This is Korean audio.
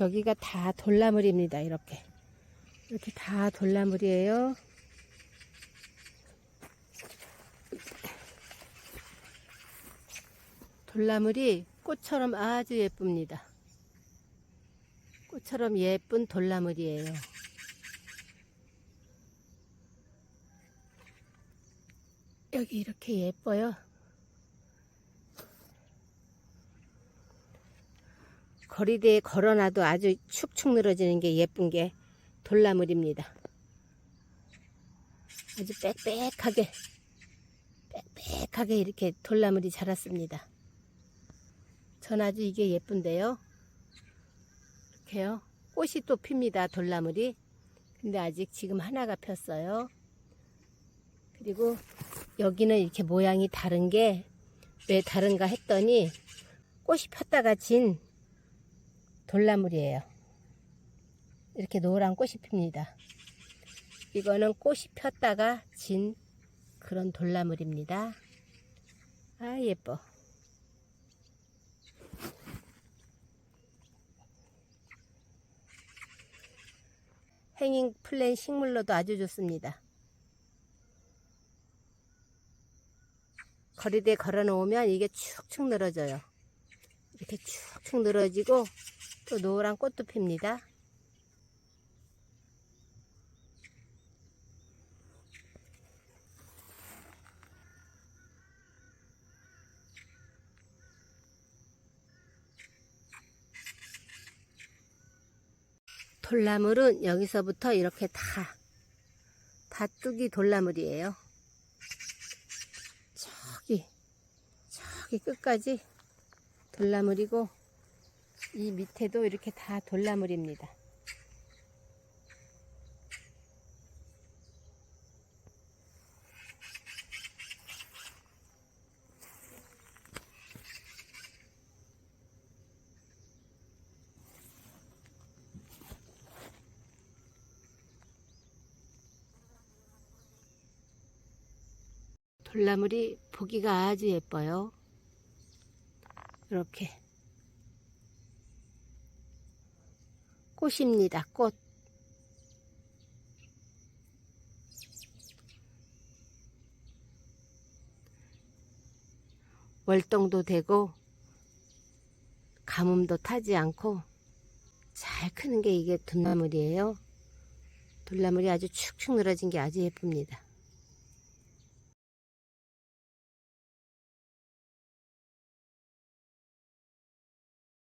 여기가 다 돌나물입니다. 이렇게. 이렇게 다 돌나물이에요. 돌나물이 꽃처럼 아주 예쁩니다. 꽃처럼 예쁜 돌나물이에요. 여기 이렇게 예뻐요. 거리대에 걸어놔도 아주 축축 늘어지는 게 예쁜 게 돌나물입니다. 아주 빽빽하게, 빽빽하게 이렇게 돌나물이 자랐습니다. 전 아주 이게 예쁜데요. 이렇게요. 꽃이 또 핍니다. 돌나물이. 근데 아직 지금 하나가 폈어요. 그리고 여기는 이렇게 모양이 다른 게 왜 다른가 했더니 꽃이 폈다가 진 돌나물이에요. 이렇게 노란 꽃이 핍니다. 이거는 꽃이 폈다가 진 그런 돌나물입니다. 아, 예뻐. 행잉 플랜 식물로도 아주 좋습니다. 거리대에 걸어 놓으면 이게 축축 늘어져요. 이렇게 축축 늘어지고 또 노란 꽃도 핍니다. 돌나물은 여기서부터 이렇게 다, 다 뚝이 돌나물이에요. 저기, 저기 끝까지 돌나물이고, 이 밑에도 이렇게 다 돌나물입니다. 돌나물이 보기가 아주 예뻐요. 이렇게 꽃입니다. 꽃. 월동도 되고 가뭄도 타지 않고 잘 크는 게 이게 돌나물이에요. 돌나물이 아주 축축 늘어진 게 아주 예쁩니다.